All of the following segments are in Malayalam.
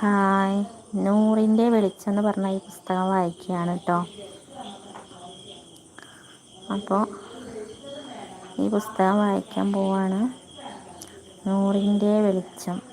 ഹായ്. നൂറിന്റെ വെളിച്ചം എന്ന് പറഞ്ഞ ഈ പുസ്തകം വായിക്കുകയാണ് കേട്ടോ അപ്പോൾ ഈ പുസ്തകം വായിക്കാൻ പോവാണ്. നൂറിന്റെ വെളിച്ചം.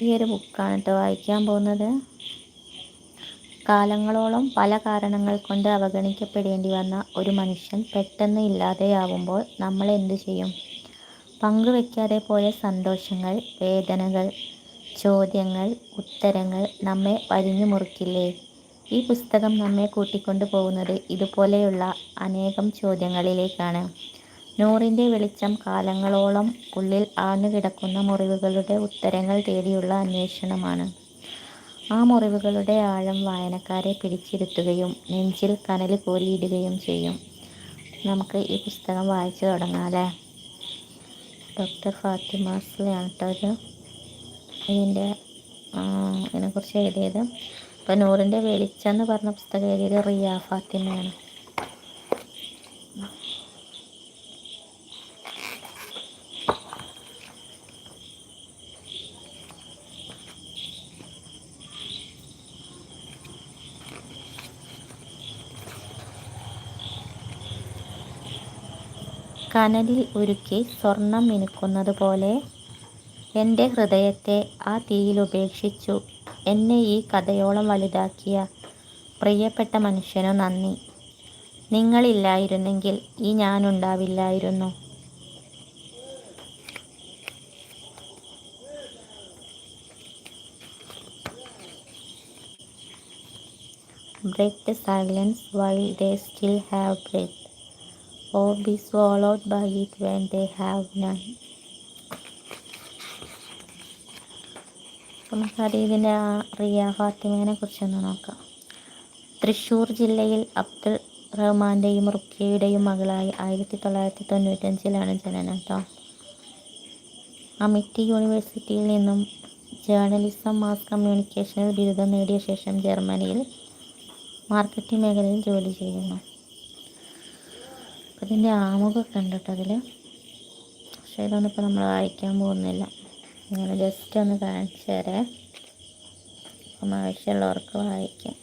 ഈ ഒരു ബുക്കാണ് കേട്ടോ വായിക്കാൻ പോകുന്നത്. കാലങ്ങളോളം പല കാരണങ്ങൾ കൊണ്ട് അവഗണിക്കപ്പെടേണ്ടി വന്ന ഒരു മനുഷ്യൻ പെട്ടെന്ന് ഇല്ലാതെയാവുമ്പോൾ നമ്മൾ എന്തു ചെയ്യും? പങ്കുവെക്കാതെ പോയ സന്തോഷങ്ങൾ വേദനകൾ ചോദ്യങ്ങൾ ഉത്തരങ്ങൾ നമ്മെ വരിഞ്ഞു മുറിക്കില്ലേ? ഈ പുസ്തകം നമ്മെ കൂട്ടിക്കൊണ്ടു പോകുന്നത് ഇതുപോലെയുള്ള അനേകം ചോദ്യങ്ങളിലേക്കാണ്. നൂറിന്റെ വെളിച്ചം കാലങ്ങളോളം ഉള്ളിൽ ആഴ്ന്നുകിടക്കുന്ന മുറിവുകളുടെ ഉത്തരങ്ങൾ തേടിയുള്ള അന്വേഷണമാണ്. ആ മുറിവുകളുടെ ആഴം വായനക്കാരെ പിടിച്ചിരുത്തുകയും നെഞ്ചിൽ കനൽ കോരിയിടുകയും ചെയ്യും. നമുക്ക് ഈ പുസ്തകം വായിച്ചു തുടങ്ങാം അല്ലേ ഡോക്ടർ ഫാത്തിമാസ്ലയാണ് കേട്ടോ ഇത് ഇതിന്റെ ഇതിനെക്കുറിച്ച് എഴുതിയത്. ഇപ്പോൾ നൂറിന്റെ വെളിച്ചം എന്ന് പറഞ്ഞ പുസ്തകം എഴുതിയത് റിയ ഫാത്തിമയാണ്. കനലിൽ ഉരുക്കി സ്വർണം മിനുക്കുന്നത് പോലെ എന്റെ ഹൃദയത്തെ ആ തീയിലുപേക്ഷിച്ചു എന്നെ ഈ കഥയോളം വലുതാക്കിയ പ്രിയപ്പെട്ട മനുഷ്യനു നന്ദി. നിങ്ങളില്ലായിരുന്നെങ്കിൽ ഈ ഞാനുണ്ടാവില്ലായിരുന്നു break the silence while they still have breath. Or be swallowed by it when they have none. നമുക്കറിയാം ഇതിന്റെ റിയ ഫാത്തിമേനെ കുറിച്ചൊന്ന് നോക്കാം. തൃശ്ശൂർ ജില്ലയിൽ അബ്ദുൾ റഹ്മാന്റെയും റുക്കിയയുടെയും മകളായി ആയിരത്തി തൊള്ളായിരത്തി തൊണ്ണൂറ്റഞ്ചിലാണ് ജനനം കേട്ടോ അമിറ്റി യൂണിവേഴ്സിറ്റിയിൽ നിന്നും ജേർണലിസം മാസ് കമ്മ്യൂണിക്കേഷനിൽ ബിരുദം നേടിയ ശേഷം ജർമ്മനിയിൽ മാർക്കറ്റിംഗ് മേഖലയിൽ ജോലി ചെയ്യുന്നു. അതിന്റെ ആമുഖമൊക്കെ ഉണ്ട് കേട്ടോ അതിൽ പക്ഷേ ഇതൊന്നും ഇപ്പോൾ നമ്മൾ വായിക്കാൻ പോകുന്നില്ല. ഞാൻ ജസ്റ്റ് ഒന്ന് കാണിച്ചു തരാം. അപ്പം ആവശ്യമുള്ളവർക്ക് വായിക്കാം.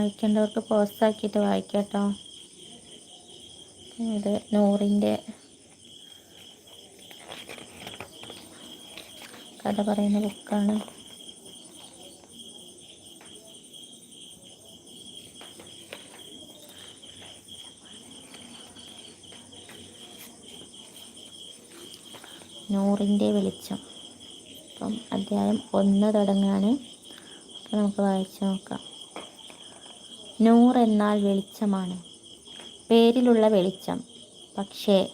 വായിക്കേണ്ടവർക്ക് പോസ്റ്റാക്കിയിട്ട് വായിക്കാട്ടോ. ഇത് നൂറിന്റെ കഥ പറയുന്ന ബുക്കാണ്. നൂറിന്റെ വെളിച്ചം. അപ്പം അധ്യായം ഒന്ന് തുടങ്ങാണ്. അപ്പം നമുക്ക് വായിച്ചു നോക്കാം. നൂർ എന്നാൽ വെളിച്ചമാണ്. പേരിലുള്ള വെളിച്ചം. പക്ഷേ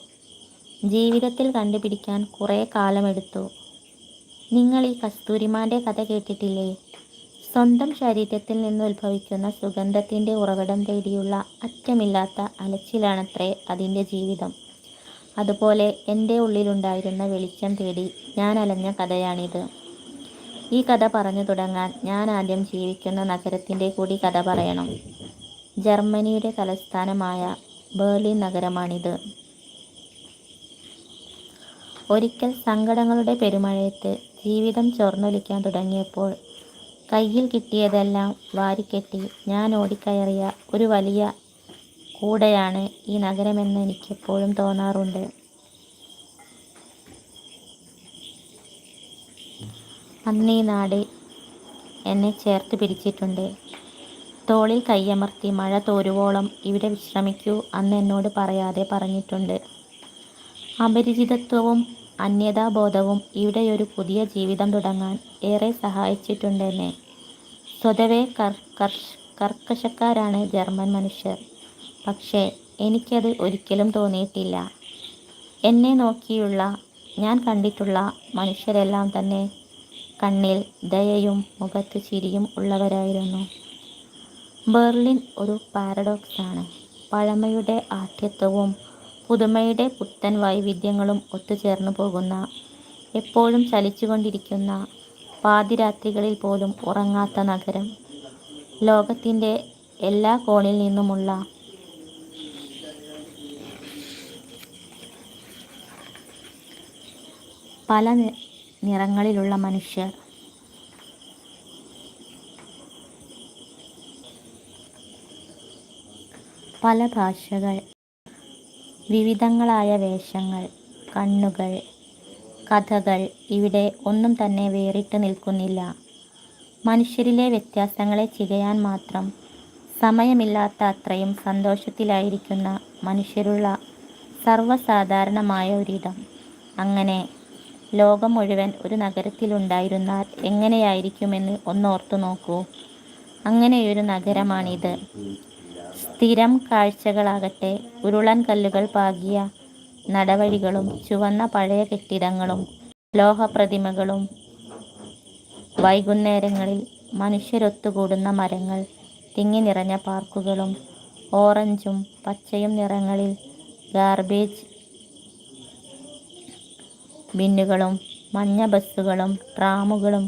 ജീവിതത്തിൽ കണ്ടുപിടിക്കാൻ കുറേ കാലമെടുത്തു. നിങ്ങൾ ഈ കസ്തൂരിമാന്റെ കഥ കേട്ടിട്ടില്ലേ? സ്വന്തം ശരീരത്തിൽ നിന്ന് ഉത്ഭവിക്കുന്ന സുഗന്ധത്തിന്റെ ഉറവിടം തേടിയുള്ള അറ്റമില്ലാത്ത അലച്ചിലാണത്രേ അതിന്റെ ജീവിതം. അതുപോലെ എന്റെ ഉള്ളിലുണ്ടായിരുന്ന വെളിച്ചം തേടി ഞാൻ അലഞ്ഞ കഥയാണിത്. ഈ കഥ പറഞ്ഞു തുടങ്ങാൻ ഞാൻ ആദ്യം ജീവിക്കുന്ന നഗരത്തിന്റെ കൂടി കഥ പറയണം. ജർമ്മനിയുടെ തലസ്ഥാനമായ ബേർലിൻ നഗരമാണിത്. ഒരിക്കൽ സങ്കടങ്ങളുടെ പെരുമഴയത്ത് ജീവിതം ചോർന്നൊലിക്കാൻ തുടങ്ങിയപ്പോൾ കയ്യിൽ കിട്ടിയതെല്ലാം വാരിക്കെട്ടി ഞാൻ ഓടിക്കയറിയ ഒരു വലിയ കൂടെയാണ് ഈ നഗരമെന്ന് എനിക്കെപ്പോഴും തോന്നാറുണ്ട്. അന്ന് നാട് എന്നെ ചേർത്ത് പിടിച്ചിട്ടുണ്ട്. തോളിൽ കയ്യമർത്തി മഴ തോരുവോളം ഇവിടെ വിശ്രമിക്കൂ അന്ന് എന്നോട് പറയാതെ പറഞ്ഞിട്ടുണ്ട്. അപരിചിതത്വവും അന്യതാബോധവും ഒരു പുതിയ ജീവിതം തുടങ്ങാൻ ഏറെ സഹായിച്ചിട്ടുണ്ട് എന്നെ സ്വതവേ കർക്കശക്കാരാണ് ജർമ്മൻ മനുഷ്യർ. പക്ഷേ എനിക്കത് ഒരിക്കലും തോന്നിയിട്ടില്ല. എന്നെ നോക്കിയുള്ള ഞാൻ കണ്ടിട്ടുള്ള മനുഷ്യരെല്ലാം തന്നെ കണ്ണിൽ ദയയും മുഖത്ത് ചിരിയും ഉള്ളവരായിരുന്നു. ബെർലിൻ ഒരു പാരഡോക്സാണ്. പഴമയുടെ ആഠ്യത്വവും പുതുമയുടെ പുത്തൻ വൈവിധ്യങ്ങളും ഒത്തുചേർന്നു പോകുന്ന എപ്പോഴും ചലിച്ചുകൊണ്ടിരിക്കുന്ന പാതിരാത്രികളിൽ പോലും ഉറങ്ങാത്ത നഗരം. ലോകത്തിന്റെ എല്ലാ കോണിൽ നിന്നുമുള്ള പല നിറങ്ങളിലുള്ള മനുഷ്യർ. പല ഭാഷകൾ വിവിധങ്ങളായ വേഷങ്ങൾ കണ്ണുകൾ കഥകൾ ഇവിടെ ഒന്നും തന്നെ വേറിട്ട് നിൽക്കുന്നില്ല. മനുഷ്യരിലെ വ്യത്യാസങ്ങളെ ചികയാൻ മാത്രം സമയമില്ലാത്ത അത്രയും സന്തോഷത്തിലായിരിക്കുന്ന മനുഷ്യരുള്ള സർവസാധാരണമായ ഒരിടം. അങ്ങനെ ലോകം മുഴുവൻ ഒരു നഗരത്തിലുണ്ടായിരുന്നാൽ എങ്ങനെയായിരിക്കുമെന്ന് ഒന്നോർത്തു നോക്കൂ അങ്ങനെയൊരു നഗരമാണിത്. സ്ഥിരം കാഴ്ചകളാകട്ടെ. ഉരുളൻ കല്ലുകൾ പാകിയ നടവഴികളും ചുവന്ന പഴയ കെട്ടിടങ്ങളും ലോഹപ്രതിമകളും വൈകുന്നേരങ്ങളിൽ മനുഷ്യരൊത്തുകൂടുന്ന മരങ്ങൾ തിങ്ങി നിറഞ്ഞ പാർക്കുകളും ഓറഞ്ചും പച്ചയും നിറങ്ങളിൽ ഗാർബേജ് ബിന്നുകളും മഞ്ഞ ബസ്സുകളും ട്രാമുകളും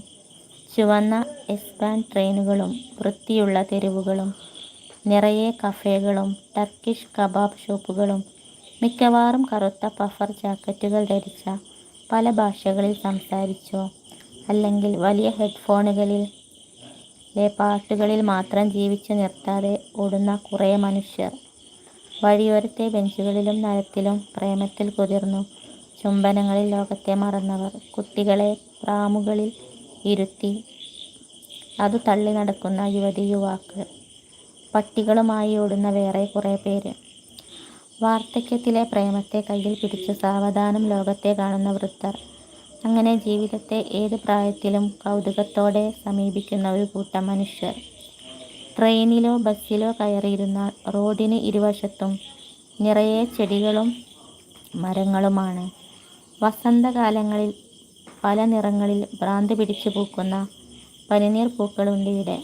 ചുവന്ന എസ്പാൻ ട്രെയിനുകളും വൃത്തിയുള്ള തെരുവുകളും നിറയെ കഫേകളും ടർക്കിഷ് കബാബ് ഷോപ്പുകളും മിക്കവാറും കറുത്ത പഫർ ജാക്കറ്റുകൾ ധരിച്ച പല ഭാഷകളിൽ സംസാരിച്ചോ അല്ലെങ്കിൽ വലിയ ഹെഡ്ഫോണുകളിൽ പാട്ടുകളിൽ മാത്രം ജീവിച്ചു നിർത്താതെ ഓടുന്ന കുറേ മനുഷ്യർ. വഴിയോരത്തെ ബെഞ്ചുകളിലും നരത്തിലും പ്രേമത്തിൽ കുതിർന്നു ചുംബനങ്ങളിൽ ലോകത്തെ മറന്നവർ. കുട്ടികളെ പ്രാമുകളിൽ ഇരുത്തി അത് തള്ളി നടക്കുന്ന യുവതി യുവാക്കൾ. പട്ടികളുമായി ഓടുന്ന വേറെ കുറേ പേര്. വാർദ്ധക്യത്തിലെ പ്രേമത്തെ കയ്യിൽ പിടിച്ച് സാവധാനം ലോകത്തെ കാണുന്ന വൃദ്ധർ. അങ്ങനെ ജീവിതത്തെ ഏത് പ്രായത്തിലും കൗതുകത്തോടെ സമീപിക്കുന്ന ഒരു കൂട്ടം മനുഷ്യർ. ട്രെയിനിലോ ബസ്സിലോ കയറിയിരുന്ന റോഡിന് ഇരുവശത്തും നിറയെ ചെടികളും മരങ്ങളുമാണ്. വസന്തകാലങ്ങളിൽ പല നിറങ്ങളിൽ ഭ്രാന്ത് പിടിച്ചു പൂക്കുന്ന പനിനീർ പൂക്കളുണ്ട് ഇവിടെ.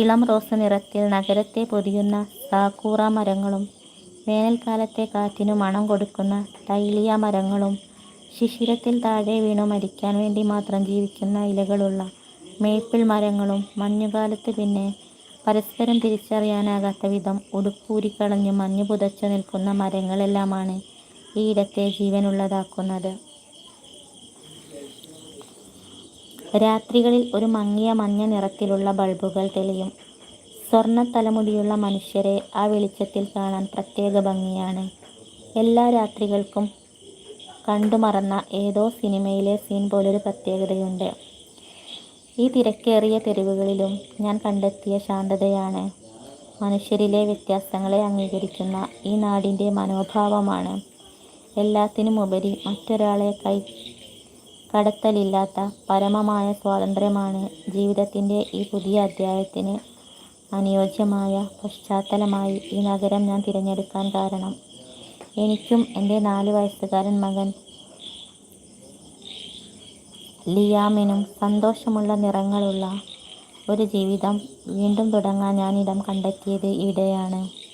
ഇളം റോസ് നിറത്തിൽ നഗരത്തെ പൊതിയുന്ന സാക്കൂറ മരങ്ങളും വേനൽക്കാലത്തെ കാറ്റിനു മണം കൊടുക്കുന്ന തൈലിയ മരങ്ങളും ശിശിരത്തിൽ താഴെ വീണു മരിക്കാൻ വേണ്ടി മാത്രം ജീവിക്കുന്ന ഇലകളുള്ള മേപ്പിൾ മരങ്ങളും മഞ്ഞുകാലത്ത് പിന്നെ പരസ്പരം തിരിച്ചറിയാനാകാത്ത വിധം ഉടുപ്പൂരിക്കളഞ്ഞ് മഞ്ഞു പുതച്ചു നിൽക്കുന്ന മരങ്ങളെല്ലാമാണ് ഈ ഇടത്തെ ജീവനുള്ളതാക്കുന്നത്. രാത്രികളിൽ ഒരു മങ്ങിയ മഞ്ഞ നിറത്തിലുള്ള ബൾബുകൾ തെളിയും. സ്വർണ തലമുടിയുള്ള മനുഷ്യരെ ആ വെളിച്ചത്തിൽ കാണാൻ പ്രത്യേക ഭംഗിയാണ്. എല്ലാ രാത്രികൾക്കും കണ്ടുമറന്ന ഏതോ സിനിമയിലെ സീൻ പോലൊരു പ്രത്യേകതയുണ്ട്. ഈ തിരക്കേറിയ തെരുവുകളിലും ഞാൻ കണ്ടെത്തിയ ശാന്തതയാണ് മനുഷ്യരിലെ വ്യത്യാസങ്ങളെ അംഗീകരിക്കുന്ന ഈ നാടിന്റെ മനോഭാവമാണ് എല്ലാത്തിനുമുപരി മറ്റൊരാളെ കൈകടത്തലില്ലാത്ത പരമമായ സ്വാതന്ത്ര്യമാണ് ജീവിതത്തിന്റെ ഈ പുതിയ അധ്യായത്തിന് അനുയോജ്യമായ പശ്ചാത്തലമായി ഈ നഗരം ഞാൻ തിരഞ്ഞെടുക്കാൻ കാരണം. എനിക്കും എന്റെ നാല് വയസ്സുകാരൻ മകൻ ലിയാമിനും സന്തോഷമുള്ള നിറങ്ങളുള്ള ഒരു ജീവിതം വീണ്ടും തുടങ്ങാൻ ഞാൻ ഇടം കണ്ടെത്തിയത് ഇവിടെയാണ്.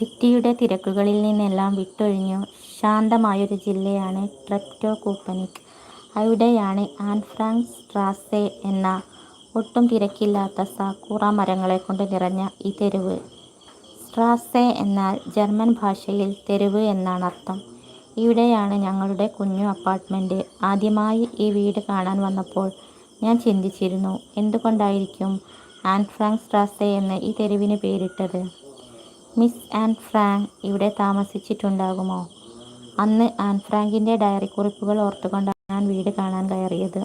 സിറ്റിയുടെ തിരക്കുകളിൽ നിന്നെല്ലാം വിട്ടൊഴിഞ്ഞു ശാന്തമായൊരു ജില്ലയാണ് ട്രെപ്റ്റോ-കൂപ്പനിക്. അവിടെയാണ് ആൻ ഫ്രാങ്ക് സ്ട്രാസെ എന്ന ഒട്ടും തിരക്കില്ലാത്ത സാക്കൂറ മരങ്ങളെ കൊണ്ട് നിറഞ്ഞ ഈ തെരുവ്. സ്ട്രാസെ എന്നാൽ ജർമ്മൻ ഭാഷയിൽ തെരുവ് എന്നാണ് അർത്ഥം ഇവിടെയാണ് ഞങ്ങളുടെ കുഞ്ഞു അപ്പാർട്ട്മെന്റ് ആദ്യമായി ഈ വീട് കാണാൻ വന്നപ്പോൾ ഞാൻ ചിന്തിച്ചിരുന്നു, എന്തുകൊണ്ടായിരിക്കും ആൻ ഫ്രാങ്ക് സ്ട്രാസെ എന്ന് ഈ തെരുവിന് പേരിട്ടത്. മിസ് ആൻഡ് ഫ്രാങ്ക് ഇവിടെ താമസിച്ചിട്ടുണ്ടാകുമോ. അന്ന് ആൻ ഫ്രാങ്കിന്റെ ഡയറി കുറിപ്പുകൾ ഓർത്തുകൊണ്ടാണ് ഞാൻ വീട് കാണാൻ കയറിയത്.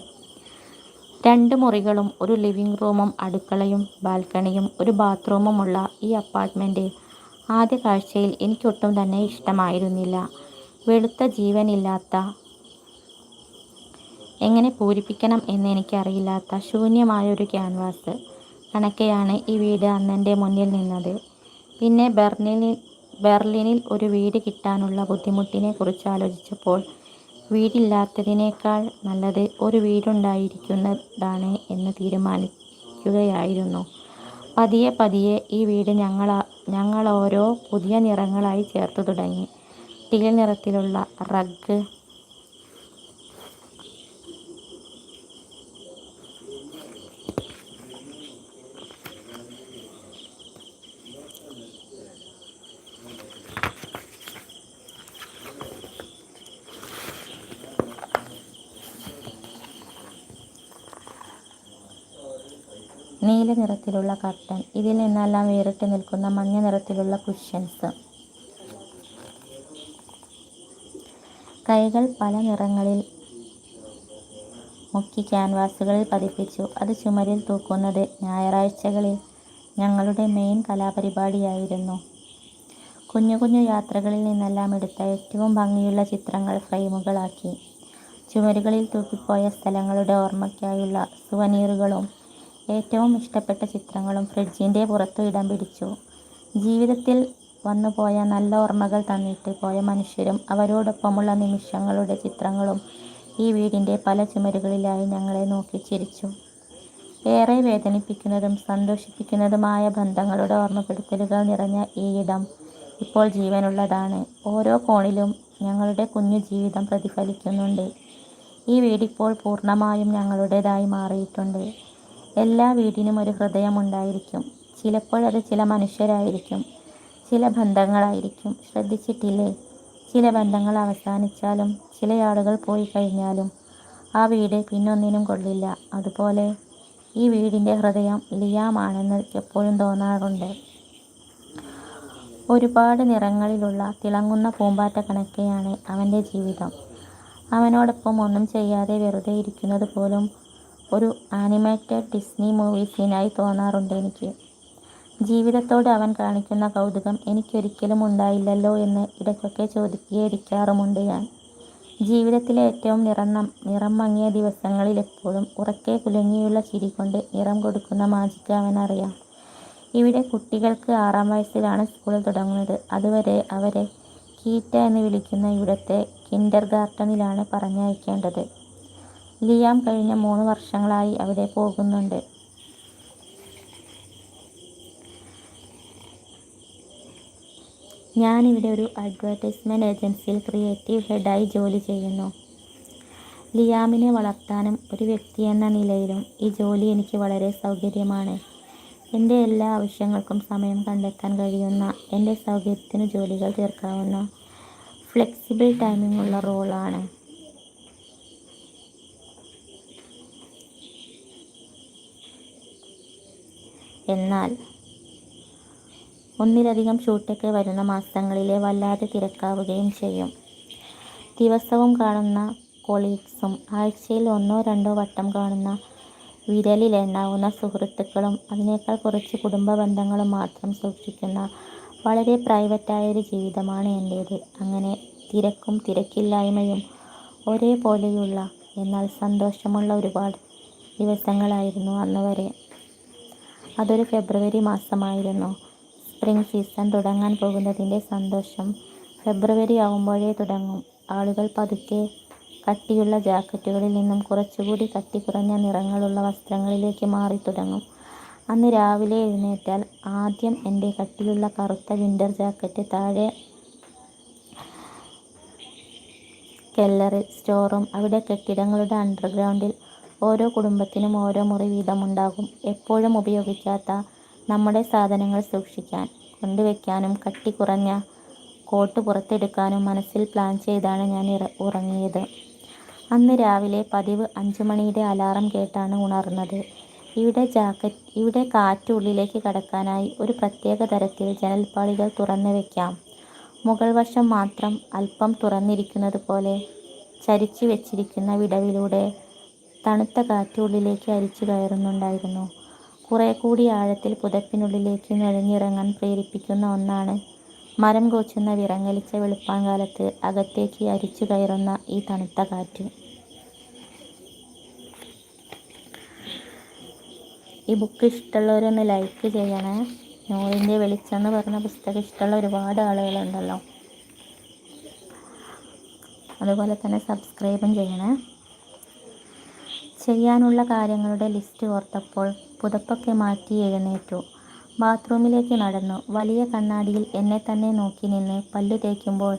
രണ്ട് മുറികളും ഒരു ലിവിംഗ് റൂമും അടുക്കളയും ബാൽക്കണിയും ഒരു ബാത്റൂമുമുള്ള ഈ അപ്പാർട്ട്മെന്റ് ആദ്യ കാഴ്ചയിൽ എനിക്കൊട്ടും തന്നെ ഇഷ്ടമായിരുന്നില്ല. വെളുത്ത ജീവനില്ലാത്ത, എങ്ങനെ പൂരിപ്പിക്കണം എന്ന് എനിക്കറിയില്ലാത്ത ശൂന്യമായ ഒരു ക്യാൻവാസ് കണക്കെയാണ് ഈ വീട് അന്നെന്റെ മുന്നിൽ നിന്നത്. പിന്നെ ബെർലിനിൽ ബെർലിനിൽ ഒരു വീട് കിട്ടാനുള്ള ബുദ്ധിമുട്ടിനെ കുറിച്ച് ആലോചിച്ചപ്പോൾ വീടില്ലാത്തതിനേക്കാൾ നല്ലത് ഒരു വീടുണ്ടായിരിക്കുന്നതാണ് എന്ന് തീരുമാനിക്കുകയായിരുന്നു. പതിയെ പതിയെ ഈ വീട് ഞങ്ങൾ ഞങ്ങളോരോ പുതിയ നിറങ്ങളായി ചേർത്ത് തുടങ്ങി. ടീൽ നിറത്തിലുള്ള റഗ്, നീല നിറത്തിലുള്ള കർട്ടൻ, ഇതിൽ നിന്നെല്ലാം വേറിട്ട് നിൽക്കുന്ന മഞ്ഞ നിറത്തിലുള്ള കുഷ്യൻസ്. കൈകൾ പല നിറങ്ങളിൽ മുക്കി ക്യാൻവാസുകളിൽ പതിപ്പിച്ചു. അത് ചുമരിൽ തൂക്കുന്നത് ഞായറാഴ്ചകളിൽ ഞങ്ങളുടെ മെയിൻ കലാപരിപാടിയായിരുന്നു. കുഞ്ഞു കുഞ്ഞു യാത്രകളിൽ നിന്നെല്ലാം എടുത്ത ഏറ്റവും ഭംഗിയുള്ള ചിത്രങ്ങൾ ഫ്രെയിമുകളാക്കി. ചുമരുകളിൽ തൂക്കിപ്പോയ സ്ഥലങ്ങളുടെ ഓർമ്മയ്ക്കായുള്ള സുവനീറുകളും ഏറ്റവും ഇഷ്ടപ്പെട്ട ചിത്രങ്ങളും ഫ്രിഡ്ജിന്റെ പുറത്തു ഇടം പിടിച്ചു. ജീവിതത്തിൽ വന്നുപോയ നല്ല ഓർമ്മകൾ തന്നിട്ട് പോയ മനുഷ്യരും അവരോടൊപ്പമുള്ള നിമിഷങ്ങളുടെ ചിത്രങ്ങളും ഈ വീടിന്റെ പല ചുമരുകളിലായി ഞങ്ങളെ നോക്കി ചിരിച്ചു. ഏറെ വേദനിപ്പിക്കുന്നതും സന്തോഷിപ്പിക്കുന്നതുമായ ബന്ധങ്ങളുടെ ഓർമ്മപ്പെടുത്തലുകൾ നിറഞ്ഞ ഈ ഇടം ഇപ്പോൾ ജീവനുള്ളതാണ്. ഓരോ കോണിലും ഞങ്ങളുടെ കുഞ്ഞു ജീവിതം പ്രതിഫലിക്കുന്നുണ്ട്. ഈ വീടിപ്പോൾ പൂർണമായും ഞങ്ങളുടേതായി മാറിയിട്ടുണ്ട്. എല്ലാ വീടിനും ഒരു ഹൃദയമുണ്ടായിരിക്കും. ചിലപ്പോഴത് ചില മനുഷ്യരായിരിക്കും, ചില ബന്ധങ്ങളായിരിക്കും. ശ്രദ്ധിച്ചിട്ടില്ലേ, ചില ബന്ധങ്ങൾ അവസാനിച്ചാലും ചില ആളുകൾ പോയി കഴിഞ്ഞാലും ആ വീട് പിന്നൊന്നിനും കൊള്ളില്ല. അതുപോലെ ഈ വീടിന്റെ ഹൃദയം ലിയാമാണെന്ന് എപ്പോഴും തോന്നാറുണ്ട്. ഒരുപാട് നിറങ്ങളിലുള്ള തിളങ്ങുന്ന പൂമ്പാറ്റ കണക്കെയാണ് അവന്റെ ജീവിതം. അവനോടൊപ്പം ഒന്നും ചെയ്യാതെ വെറുതെ ഇരിക്കുന്നത് പോലും ഒരു ആനിമേറ്റഡ് ഡിസ്നി മൂവി സീനായി തോന്നാറുണ്ട് എനിക്ക്. ജീവിതത്തോട് അവൻ കാണിക്കുന്ന കൗതുകം എനിക്കൊരിക്കലും ഉണ്ടായില്ലല്ലോ എന്ന് ഇടയ്ക്കൊക്കെ ചോദിക്കേണ്ടിയിരിക്കാറുമുണ്ട് ഞാൻ. ജീവിതത്തിലെ ഏറ്റവും നിറം നിറം മങ്ങിയ ദിവസങ്ങളിൽ എപ്പോഴും ഉറക്കെ കുലുങ്ങിയുള്ള ചിരി കൊണ്ട് നിറം കൊടുക്കുന്ന മാജിക്ക് അവനറിയാം. ഇവിടെ കുട്ടികൾക്ക് ആറാം വയസ്സിലാണ് സ്കൂൾ തുടങ്ങുന്നത്. അതുവരെ അവരെ കീറ്റ എന്ന് വിളിക്കുന്ന ഇവിടുത്തെ കിൻഡർ ഗാർട്ടനിലാണ് പറഞ്ഞയക്കേണ്ടത്. ലിയാം കഴിഞ്ഞ മൂന്ന് വർഷങ്ങളായി അവിടെ പോകുന്നുണ്ട്. ഞാനിവിടെ ഒരു അഡ്വർടൈസ്മെന്റ് ഏജൻസിയിൽ ക്രിയേറ്റീവ് ഹെഡായി ജോലി ചെയ്യുന്നു. ലിയാമിനെ വളർത്താനും ഒരു വ്യക്തി എന്ന നിലയിലും ഈ ജോലി എനിക്ക് വളരെ സൗകര്യമാണ്. എന്റെ എല്ലാ ആവശ്യങ്ങൾക്കും സമയം കണ്ടെത്താൻ കഴിയുന്ന, എന്റെ സൗകര്യത്തിന് ജോലികൾ തീർക്കാവുന്ന, ഫ്ലെക്സിബിൾ ടൈമിംഗ് ടൈമിങ്ങുള്ള റോളാണ്. എന്നാൽ ഒന്നിലധികം ഷൂട്ടൊക്കെ വരുന്ന മാസങ്ങളിലെ വല്ലാതെ തിരക്കാവുകയും ചെയ്യും. ദിവസവും കാണുന്ന കൊളീഗ്സും ആഴ്ചയിൽ ഒന്നോ രണ്ടോ വട്ടം കാണുന്ന വിരലിലെണ്ണാവുന്ന സുഹൃത്തുക്കളും അതിനേക്കാൾ കുറച്ച് കുടുംബ ബന്ധങ്ങളും മാത്രം സൂക്ഷിക്കുന്ന വളരെ പ്രൈവറ്റായൊരു ജീവിതമാണ് എന്റേത് അങ്ങനെ തിരക്കും തിരക്കില്ലായ്മയും ഒരേപോലെയുള്ള, എന്നാൽ സന്തോഷമുള്ള ഒരുപാട് ദിവസങ്ങളായിരുന്നു അന്നുവരെ. അതൊരു ഫെബ്രുവരി മാസമായിരുന്നു. സ്പ്രിംഗ് സീസൺ തുടങ്ങാൻ പോകുന്നതിന്റെ സന്തോഷം ഫെബ്രുവരി ആവുമ്പോഴേ തുടങ്ങും. ആളുകൾ പതുക്കെ കട്ടിയുള്ള ജാക്കറ്റുകളിൽ നിന്നും കുറച്ചുകൂടി കട്ടി കുറഞ്ഞ നിറങ്ങളുള്ള വസ്ത്രങ്ങളിലേക്ക് മാറി തുടങ്ങും അന്ന് രാവിലെ എഴുന്നേറ്റാൽ ആദ്യം എന്റെ കട്ടിയുള്ള കറുത്ത വിന്റർ ജാക്കറ്റ് താഴെ കെല്ലറിൽ സ്റ്റോറും അവിടെ കെട്ടിടങ്ങളുടെ അണ്ടർഗ്രൗണ്ടിൽ ഓരോ കുടുംബത്തിനും ഓരോ മുറി വീതമുണ്ടാകും. എപ്പോഴും ഉപയോഗിക്കാത്ത നമ്മുടെ സാധനങ്ങൾ സൂക്ഷിക്കാൻ. കൊണ്ടുവയ്ക്കാനും കട്ടി കുറഞ്ഞ കോട്ട് പുറത്തെടുക്കാനും മനസ്സിൽ പ്ലാൻ ചെയ്താണ് ഞാൻ ഉറങ്ങിയത്. അന്ന് രാവിലെ പതിവ് അഞ്ചു മണിയുടെ അലാറം കേട്ടാണ് ഉണർന്നത്. ഇവിടെ ജാക്കറ്റ് ഇവിടെ കാറ്റ് ഉള്ളിലേക്ക് കടക്കാനായി ഒരു പ്രത്യേക തരത്തിൽ ജനൽപ്പാളികൾ വയ്ക്കാം വെക്കാം. മുകൾവശം മാത്രം അല്പം തുറന്നിരിക്കുന്നത് പോലെ ചരിച്ചു വെച്ചിരിക്കുന്ന വിടവിലൂടെ തണുത്ത കാറ്റ് ഉള്ളിലേക്ക് കുറേ കൂടി ആഴത്തിൽ പുതപ്പിനുള്ളിലേക്ക് നുഴഞ്ഞിറങ്ങാൻ പ്രേരിപ്പിക്കുന്ന ഒന്നാണ് മരം കോച്ചുന്ന വിറങ്ങലിച്ച വെളുപ്പാങ്കാലത്ത് അകത്തേക്ക് അരിച്ചു കയറുന്ന ഈ തണുത്ത കാറ്റ്. ഈ ബുക്ക് ഇഷ്ടമുള്ളവരൊന്ന് ലൈക്ക് ചെയ്യണേ. നൂറിന്റെ വെളിച്ചം എന്ന് പറഞ്ഞ പുസ്തകം ഇഷ്ടമുള്ള ഒരുപാട് ആളുകളുണ്ടല്ലോ. അതുപോലെ തന്നെ സബ്സ്ക്രൈബും ചെയ്യണേ. ചെയ്യാനുള്ള കാര്യങ്ങളുടെ ലിസ്റ്റ് ഓർത്തപ്പോൾ പുതപ്പൊക്കെ മാറ്റി എഴുന്നേറ്റു. ബാത്റൂമിലേക്ക് നടന്നു. വലിയ കണ്ണാടിയിൽ എന്നെ തന്നെ നോക്കി നിന്ന് പല്ലു തേക്കുമ്പോൾ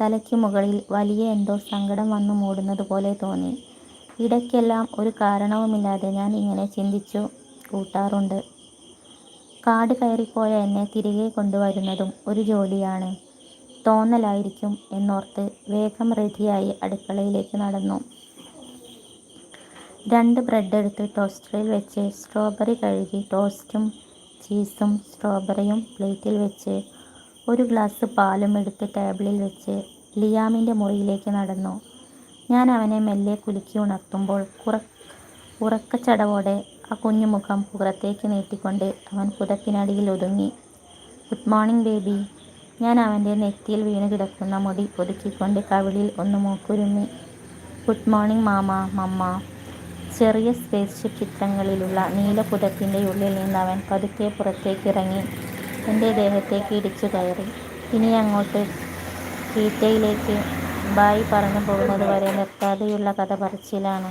തലയ്ക്ക് മുകളിൽ വലിയ എന്തോ സങ്കടം വന്നു മൂടുന്നത് പോലെ തോന്നി. ഇടയ്ക്കെല്ലാം ഒരു കാരണവുമില്ലാതെ ഞാൻ ഇങ്ങനെ ചിന്തിച്ചു കൂട്ടാറുണ്ട്. കാട് കയറിപ്പോയ എന്നെ തിരികെ കൊണ്ടുവരുന്നതും ഒരു ജോലിയാണ്. തോന്നലായിരിക്കും എന്നോർത്ത് വേഗം റെഡിയായി അടുക്കളയിലേക്ക് നടന്നു. രണ്ട് ബ്രെഡ് എടുത്ത് ടോസ്റ്ററിൽ വെച്ച് സ്ട്രോബെറി കഴുകി ടോസ്റ്റും ചീസും സ്ട്രോബെറിയും പ്ലേറ്റിൽ വെച്ച് ഒരു ഗ്ലാസ് പാലും എടുത്ത് ടേബിളിൽ വെച്ച് ലിയാമിന്റെ മുറിയിലേക്ക് നടന്നു. ഞാൻ അവനെ മെല്ലെ കുലുക്കി ഉണർത്തുമ്പോൾ കുറ ഉറക്കച്ചടവോടെ ആ കുഞ്ഞുമുഖം പുറത്തേക്ക് നീട്ടിക്കൊണ്ട് അവൻ പുതപ്പിനടിയിൽ ഒതുങ്ങി. Good morning baby. ഞാൻ അവന്റെ നെറ്റിയിൽ വീണുകിടക്കുന്ന മുടി ഒതുക്കിക്കൊണ്ട് കവിളിൽ ഒന്ന് മൂക്കുരുമ്മി. Good morning mama mumma. ചെറിയ സ്പേസ്ഷിപ്പ് ചിത്രങ്ങളിലുള്ള നീല പുതപ്പിന്റെ ഉള്ളിൽ നിന്ന് അവൻ പതുക്കെ പുറത്തേക്കിറങ്ങി എന്റെ ദേഹത്തേക്ക് ഇടിച്ചു കയറി ഇനി അങ്ങോട്ട് തീറ്റയിലേക്ക് ബായി പറഞ്ഞു പോകുന്നത് വരെ നിർത്താതെയുള്ള കഥപറച്ചിലാണ്.